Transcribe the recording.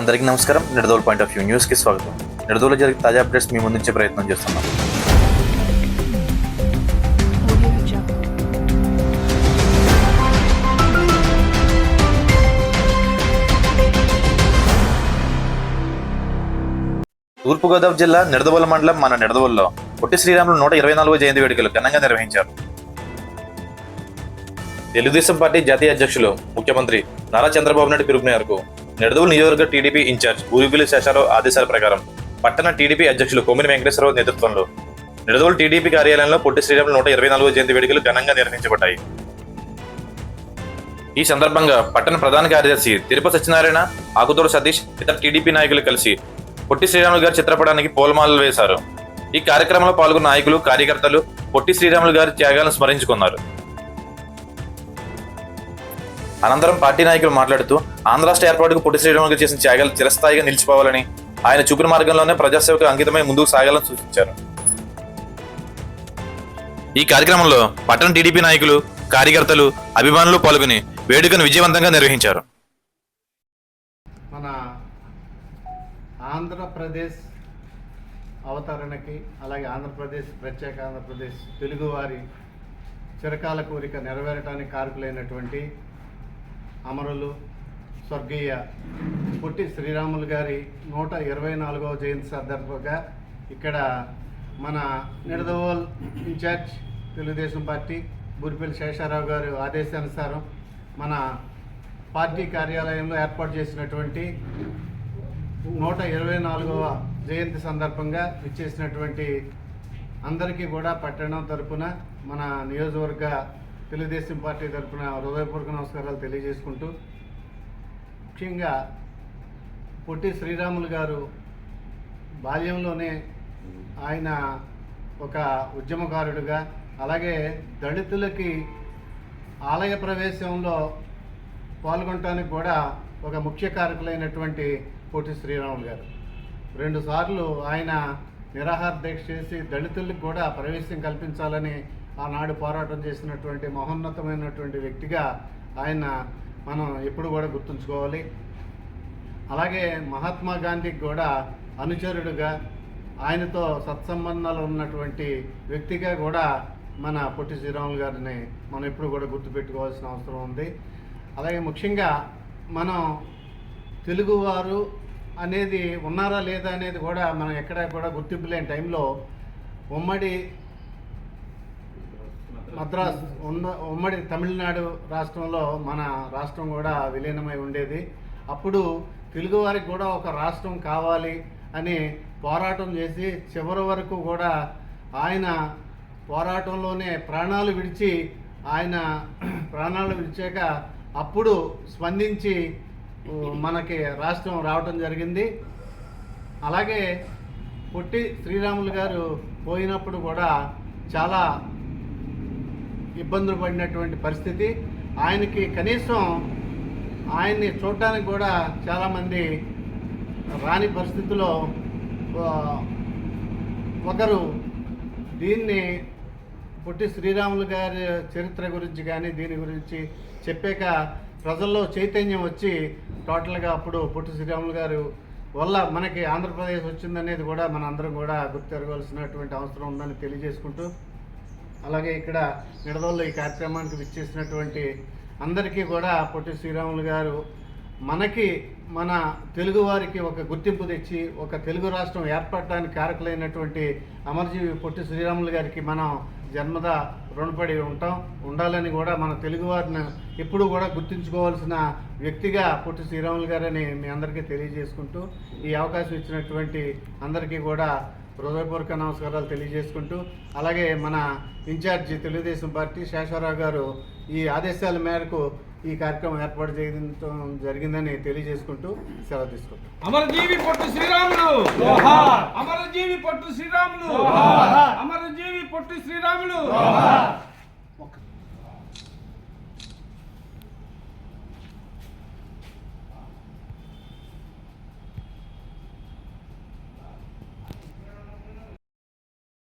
అందరికీ నమస్కారం. Nidadavole point of view న్యూస్కి స్వాగతం. నిడదోలు జరిగే తాజా అప్డేట్స్ మీ ముందుంచే ప్రయత్నం చేస్తున్నాం. తూర్పుగోదావరి జిల్లా నిడదవోలు మండలం మన నిడదవోలులో పొట్టి శ్రీరాములు నూట ఇరవై నాలుగో జయంతి వేడుకలు ఘనంగా నిర్వహించారు. తెలుగుదేశం పార్టీ జాతీయ అధ్యక్షులు ముఖ్యమంత్రి నారా చంద్రబాబు నాయుడు పిలుపు మేరకు నిడదవోలు నియోజకవర్గ టీడీపీ ఇన్ఛార్జ్ ఊరిపిల్లి శేషారావు ఆదేశాల ప్రకారం పట్టణ టీడీపీ అధ్యక్షులు కొమ్మిని వెంకటేశ్వరరావు నేతృత్వంలో నిడదవోలు టీడీపీ కార్యాలయంలో పొట్టి శ్రీరాములు నూట ఇరవై నాలుగో జయంతి వేడుకలు ఘనంగా నిర్వహించబడ్డాయి. ఈ సందర్భంగా పట్టణ ప్రధాన కార్యదర్శి తిరుపతి సత్యనారాయణ ఆకుతోడు సతీష్ ఇతర టీడీపీ నాయకులు కలిసి పొట్టి శ్రీరాములు గారి చిత్రపటానికి పూలమాలలు వేశారు. ఈ కార్యక్రమంలో పాల్గొన్న నాయకులు కార్యకర్తలు పొట్టి శ్రీరాములు గారి త్యాగాలను స్మరించుకున్నారు. అనంతరం పార్టీ నాయకులు మాట్లాడుతూ ఆంధ్ర రాష్ట్ర ఏర్పాటుకు పొట్టి శ్రీరాములు గారు చేసిన త్యాగాలు చిరస్థాయిగా నిలిచిపోవాలని ఆయన చూపిన మార్గంలోనే ప్రజాసేవకు అంకితమై ముందుకు సాగాలని సూచించారు. ఈ కార్యక్రమంలో పట్టణ టీడీపీ నాయకులు కార్యకర్తలు అభిమానులు పాల్గొని వేడుకను విజయవంతంగా నిర్వహించారు. మన ఆంధ్రప్రదేశ్ అవతరణకి అలాగే ఆంధ్రప్రదేశ్ ప్రత్యేక ఆంధ్రప్రదేశ్ తెలుగువారి చిరకాల కోరిక నెరవేరటానికి కారకులైనటువంటి అమరులు స్వర్గీయ పుట్టి శ్రీరాములు గారి నూట ఇరవై నాలుగవ జయంతి సందర్భంగా ఇక్కడ మన నిడదవోల్ ఇన్ఛార్జ్ తెలుగుదేశం పార్టీ బురిపల్లి శేషారావు గారు ఆదేశానుసారం మన పార్టీ కార్యాలయంలో ఏర్పాటు చేసినటువంటి నూట ఇరవై నాలుగవ జయంతి సందర్భంగా ఇచ్చేసినటువంటి అందరికీ కూడా పట్టణం తరపున మన నియోజకవర్గ తెలుగుదేశం పార్టీ తరఫున హృదయపూర్వక నమస్కారాలు తెలియజేసుకుంటూ ముఖ్యంగా పొట్టి శ్రీరాములు గారు బాల్యంలోనే ఆయన ఒక ఉద్యమకారుడుగా అలాగే దళితులకి ఆలయ ప్రవేశంలో పాల్గొనడానికి కూడా ఒక ముఖ్య కారకులైనటువంటి పొట్టి శ్రీరాములు గారు. రెండుసార్లు ఆయన నిరాహార దీక్ష చేసి దళితులకు కూడా ప్రవేశం కల్పించాలని ఆనాడు పోరాటం చేసినటువంటి మహోన్నతమైనటువంటి వ్యక్తిగా ఆయన మనం ఎప్పుడు కూడా గుర్తుంచుకోవాలి. అలాగే మహాత్మా గాంధీకి కూడా అనుచరుడుగా ఆయనతో సత్సంబంధాలు ఉన్నటువంటి వ్యక్తిగా కూడా మన పొట్టి శ్రీరాములు గారిని మనం ఎప్పుడు కూడా గుర్తుపెట్టుకోవాల్సిన అవసరం ఉంది. అలాగే ముఖ్యంగా మనం తెలుగువారు అనేది ఉన్నారా లేదా అనేది కూడా మనం ఎక్కడ కూడా గుర్తింపు లేని టైంలో ఉమ్మడి మద్రాస్ ఉన్న ఉమ్మడి తమిళనాడు రాష్ట్రంలో మన రాష్ట్రం కూడా విలీనమై ఉండేది. అప్పుడు తెలుగువారికి కూడా ఒక రాష్ట్రం కావాలి అని పోరాటం చేసి చివరి వరకు కూడా ఆయన పోరాటంలోనే ప్రాణాలు విడిచి ఆయన ప్రాణాలు విడిచాక అప్పుడు స్పందించి మనకి రాష్ట్రం రావటం జరిగింది. అలాగే పొట్టి శ్రీరాములు గారు పోయినప్పుడు కూడా చాలా ఇబ్బందులు పడినటువంటి పరిస్థితి. ఆయనకి కనీసం ఆయన్ని చూడటానికి కూడా చాలామంది రాని పరిస్థితిలో ఒకరు దీన్ని పొట్టి శ్రీరాములు గారి చరిత్ర గురించి కానీ దీని గురించి చెప్పాక ప్రజల్లో చైతన్యం వచ్చి టోటల్గా అప్పుడు పొట్టి శ్రీరాములు గారు వల్ల మనకి ఆంధ్రప్రదేశ్ వచ్చిందనేది కూడా మన అందరం కూడా గుర్తెరగవలసినటువంటి అవసరం ఉందని తెలియజేసుకుంటూ అలాగే ఇక్కడ నిడదోళ్ళు ఈ కార్యక్రమానికి విచ్చేసినటువంటి అందరికీ కూడా పొట్టి శ్రీరాములు గారు మనకి మన తెలుగు వారికి ఒక గుర్తింపు తెచ్చి ఒక తెలుగు రాష్ట్రం ఏర్పడటానికి కారకులైనటువంటి అమర్జీవి పొట్టి శ్రీరాములు గారికి మనం జన్మద రుణపడి ఉంటాం. ఉండాలని కూడా మన తెలుగువారిని ఎప్పుడు కూడా గుర్తుంచుకోవాల్సిన వ్యక్తిగా పొట్టి శ్రీరాములు గారని మీ అందరికీ తెలియజేసుకుంటూ ఈ అవకాశం ఇచ్చినటువంటి అందరికీ కూడా హృదయపూర్వక నమస్కారాలు తెలియజేసుకుంటూ అలాగే మన ఇన్ఛార్జి తెలుగుదేశం పార్టీ శేషారావు గారు ఈ ఆదేశాల మేరకు ఈ కార్యక్రమం ఏర్పాటు చేయడం జరిగిందని తెలియజేసుకుంటూ సెలవు తీసుకుంటాం అమరజీవి పొట్టు శ్రీరాములు! అమరజీవి పొట్టు శ్రీరాములు! అమరజీవి పొట్టు శ్రీరాములు!